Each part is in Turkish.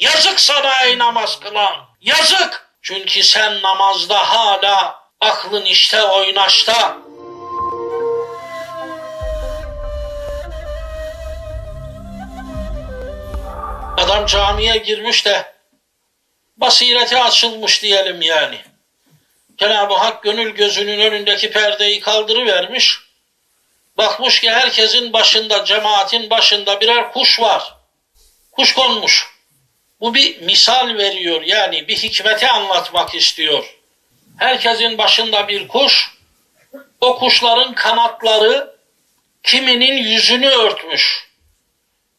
Yazık sana ey namaz kılan. Yazık. Çünkü sen namazda hala aklın işte oynaşta. Adam camiye girmiş de basireti açılmış diyelim yani. Cenab-ı Hak gönül gözünün önündeki perdeyi kaldırıvermiş. Bakmış ki herkesin başında, cemaatin başında birer kuş var. Kuş konmuş. Bu bir misal veriyor yani bir hikmeti anlatmak istiyor. Herkesin başında bir kuş, o kuşların kanatları kiminin yüzünü örtmüş,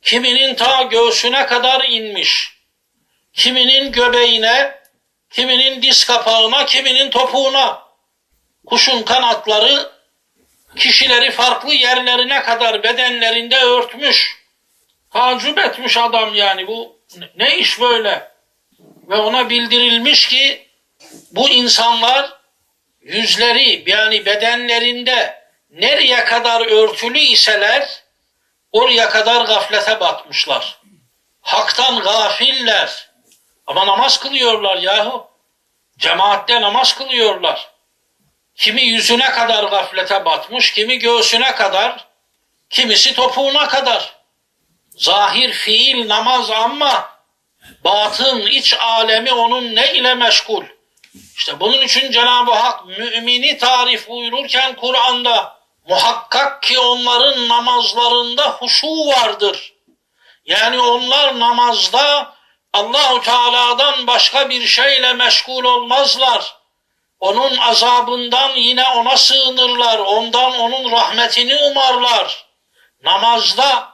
kiminin ta göğsüne kadar inmiş, kiminin göbeğine, kiminin diz kapağına, kiminin topuğuna. Kuşun kanatları kişileri farklı yerlerine kadar bedenlerinde örtmüş. Tacip etmiş adam yani bu ne- iş böyle? Ve ona bildirilmiş ki bu insanlar yüzleri yani bedenlerinde nereye kadar örtülü iseler oraya kadar gaflete batmışlar. Hak'tan gafiller. Ama namaz kılıyorlar yahu. Cemaatte namaz kılıyorlar. Kimi yüzüne kadar gaflete batmış, kimi göğsüne kadar, kimisi topuğuna kadar. Zahir fiil namaz ama batın iç alemi onun ne ile meşgul? İşte bunun için Cenab-ı Hak mümini tarif buyururken Kur'an'da muhakkak ki onların namazlarında huşu vardır. Yani onlar namazda Allahu Teala'dan başka bir şeyle meşgul olmazlar. Onun azabından yine ona sığınırlar. Ondan onun rahmetini umarlar. Namazda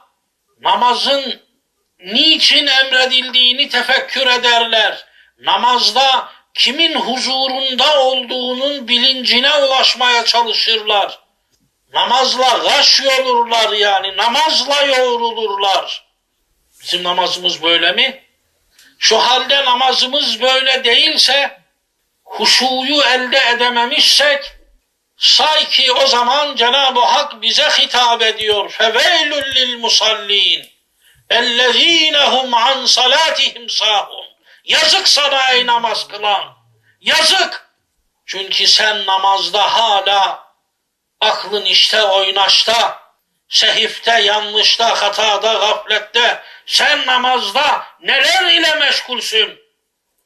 namazın niçin emredildiğini tefekkür ederler. Namazda kimin huzurunda olduğunun bilincine ulaşmaya çalışırlar. Namazla gaş yorulurlar yani. Namazla yoğrulurlar. Bizim namazımız böyle mi? Şu halde namazımız böyle değilse, huşuyu elde edememişsek, say ki o zaman Cenab-ı Hak bize hitap ediyor. Feveylül lil musallin. Ellezîne hum an salatihim sahun. Yazık sana ey namaz kılan. Yazık. Çünkü sen namazda hala aklın işte oynaşta, sehifte, yanlışta, hatada, gaflette, sen namazda neler ile meşgulsün?